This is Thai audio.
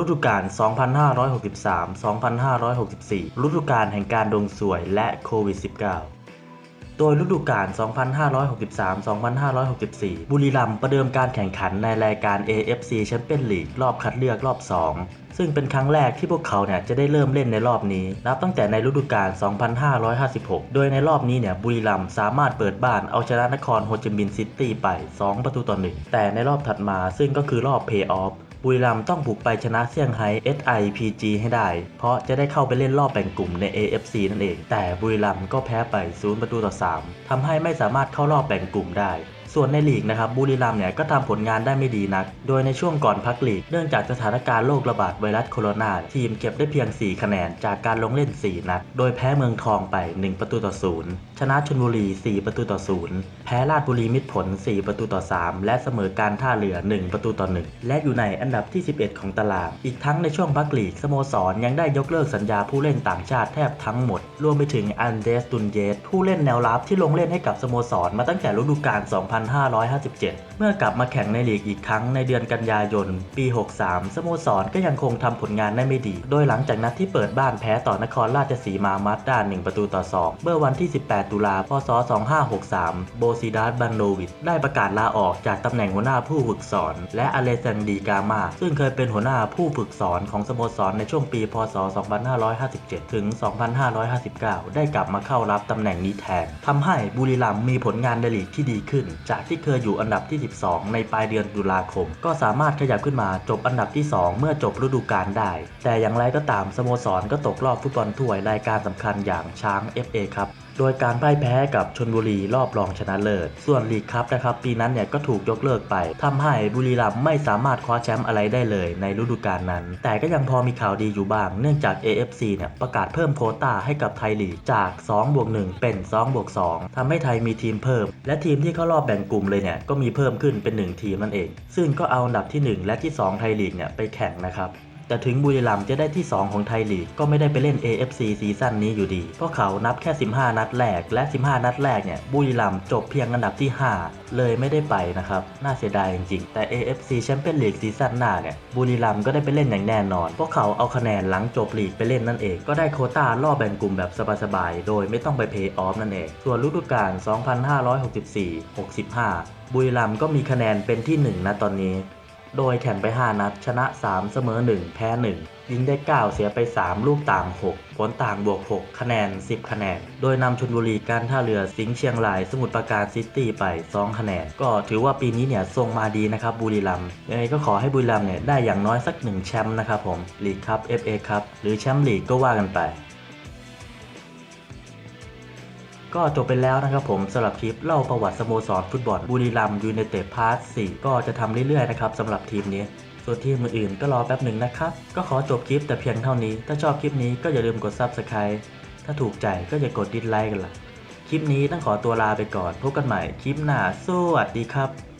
ฤดูกาล 2563-2564 ฤดูกาลแห่งการดวงสวยและโควิด -19 โดยฤดูกาล 2563-2564 บุรีรัมย์ประเดิมการแข่งขันในรายการ AFC Champions League รอบคัดเลือกรอบ 2 ซึ่งเป็นครั้งแรกที่พวกเขาเนี่ยจะได้เริ่มเล่นในรอบนี้ นับตั้งแต่ในฤดูกาล 2556 โดยในรอบนี้เนี่ยบุรีรัมย์สามารถเปิดบ้านเอาชนะนครโฮจิมินห์ซิตี้ไป 2 ประตูต่อ 1 แต่ในรอบถัดมาซึ่งก็คือรอบเพย์ออฟ บุรีรัมย์ต้องบุกไปชนะเซี่ยงไฮ้ SIPG ให้ได้ เพราะจะได้เข้าไปเล่นรอบแบ่งกลุ่มใน AFC นั่นเอง แต่บุรีรัมย์ก็แพ้ไป 0 ประตูต่อ 3ทำให้ไม่สามารถเข้ารอบแบ่งกลุ่มได้ ส่วนในลีกนะครับบุรีรัมย์เนี่ยก็ทำผลงานได้ไม่ดีนัก โดยในช่วงก่อนพักลีกเนื่องจากสถานการณ์โรคระบาดไวรัสโคโรนาทีมเก็บได้เพียง 4 คะแนนจากการลงเล่น 4 นัด โดยแพ้เมืองทองไป 1 ประตูต่อ 0 ชนะชลบุรี 4 ประตูต่อ 0 แพ้ราชบุรีมิตรผล 4 ประตูต่อ 3 และเสมอการท่าเรือ 1 ประตูต่อ 1 และอยู่ในอันดับที่ 11 ของตาราง อีกทั้งในช่วงพักลีกสโมสรยังได้ยกเลิกสัญญาผู้เล่นต่างชาติแทบทั้งหมด รวมไปถึงอันเดสตุนเยสผู้เล่นแนวรับที่ลงเล่นให้กับสโมสรมาตั้งแต่ฤดูกาล2557 เมื่อกลับมาแข่งในลีกอีกครั้งในเดือนกันยายน ปี 63 สโมสรก็ยังคงทำผลงานได้ไม่ดี โดยหลังจากนัดที่เปิดบ้านแพ้ต่อนครราชสีมามัดด้าน1ประตูต่อ 2 เมื่อวันที่ 18 ตุลาพศ 2563 โบซิดาสบันโนวิชได้ประกาศลาออกจากตำแหน่งหัวหน้าผู้ฝึกสอน และอเลซันดีกามา ซึ่งเคยเป็นหัวหน้าผู้ฝึกสอนของสโมสรในช่วงปี พศ 2557 ถึง 2559 ได้กลับมาเข้ารับตำแหน่งนี้แทนทำให้บุรีรัมย์มีผลงานในลีกที่ดีขึ้น จากที่เคยอยู่อันดับที่ 12 ในปลายเดือนตุลาคม ก็สามารถขยับขึ้นมาจบอันดับที่ 2 เมื่อจบฤดูกาลได้ แต่อย่างไรก็ตามสโมสรก็ตกรอบฟุตบอลถ้วยรายการสำคัญอย่างช้าง FA ครับโดยการพ่ายแพ้กับชนบุรีรอบรองชนะเลิศ ส่วนลีกครับนะครับปีนั้นเนี่ยก็ถูกยกเลิกไปทำให้บุรีรัมย์ไม่สามารถคว้าแชมป์อะไรได้เลยในฤดูกาลนั้น แต่ก็ยังพอมีข่าวดีอยู่บ้าง เนื่องจาก AFC เนี่ยประกาศเพิ่มโคต้าให้กับไทยลีกจาก2บวก1เป็น2บวก2ทำให้ไทยมีทีมเพิ่ม และทีมที่เข้ารอบแบ่งกลุ่มเลยเนี่ยก็มีเพิ่มขึ้นเป็น 1 ทีมนั่นเอง ซึ่งก็เอาอันดับที่ 1 และที่ 2 ไทยลีกเนี่ยไปแข่งนะครับ แต่ถึงบุรีรัมย์จะได้ที่ 2 ของไทยลีกก็ไม่ได้ไปเล่น AFC ซีซั่นนี้อยู่ดี เพราะเขานับแค่ 15 นัดแรก และ 15 นัดแรกเนี่ยบุรีรัมย์จบเพียงอันดับที่ 5 เลยไม่ได้ไปนะครับ น่าเสียดายจริงๆ แต่ AFC Champions League ซีซั่นหน้าเนี่ยบุรีรัมย์ก็ได้ไปเล่นอย่างแน่นอน เพราะเขาเอาคะแนนหลังจบลีกไปเล่นนั่นเอง ก็ได้โคต้ารอบแบ่งกลุ่มแบบสบายๆ โดยไม่ต้องไปเพย์ออฟนั่นเอง ส่วนฤดูกาล 2564-65 บุรีรัมย์ก็มีคะแนนเป็นที่ 1 นะตอนนี้ โดยแข่งไป 5 นัด ชนะ 3 เสมอ 1 แพ้ 1 ยิงได้ 9 เสียไป 3 ลูกต่าง 6 ผลต่างบวก 6 คะแนน 10 คะแนน โดยนำชนบุรีการท่าเรือสิงห์เชียงราย สมุทรปราการซิตี้ไป 2 คะแนน ก็ถือว่าปีนี้เนี่ยทรงมาดีนะครับบุรีรัมย์ยังไงก็ขอให้บุรีรัมย์เนี่ยได้อย่างน้อยสัก 1 แชมป์นะครับผมลีกครับ FA ครับหรือแชมป์ลีกก็ว่ากันไป ก็จบไปแล้วนะครับผมสำหรับคลิปเล่าประวัติสโมสรฟุตบอลบุรีรัมย์ยูไนเต็ดพาร์ท4ก็จะทำเรื่อยๆนะครับสำหรับทีมนี้ ส่วนทีมอื่นๆก็รอแป๊บหนึ่งนะครับ ก็ขอจบคลิปแต่เพียงเท่านี้ ถ้าชอบคลิปนี้ก็อย่าลืมกดซับสไคร b e ถ้าถูกใจก็อย่ากดดิสไลค์กันล่ะ คลิปนี้ต้องขอตัวลาไปก่อนพบกันใหม่คลิปหน้าสวัสดีครับ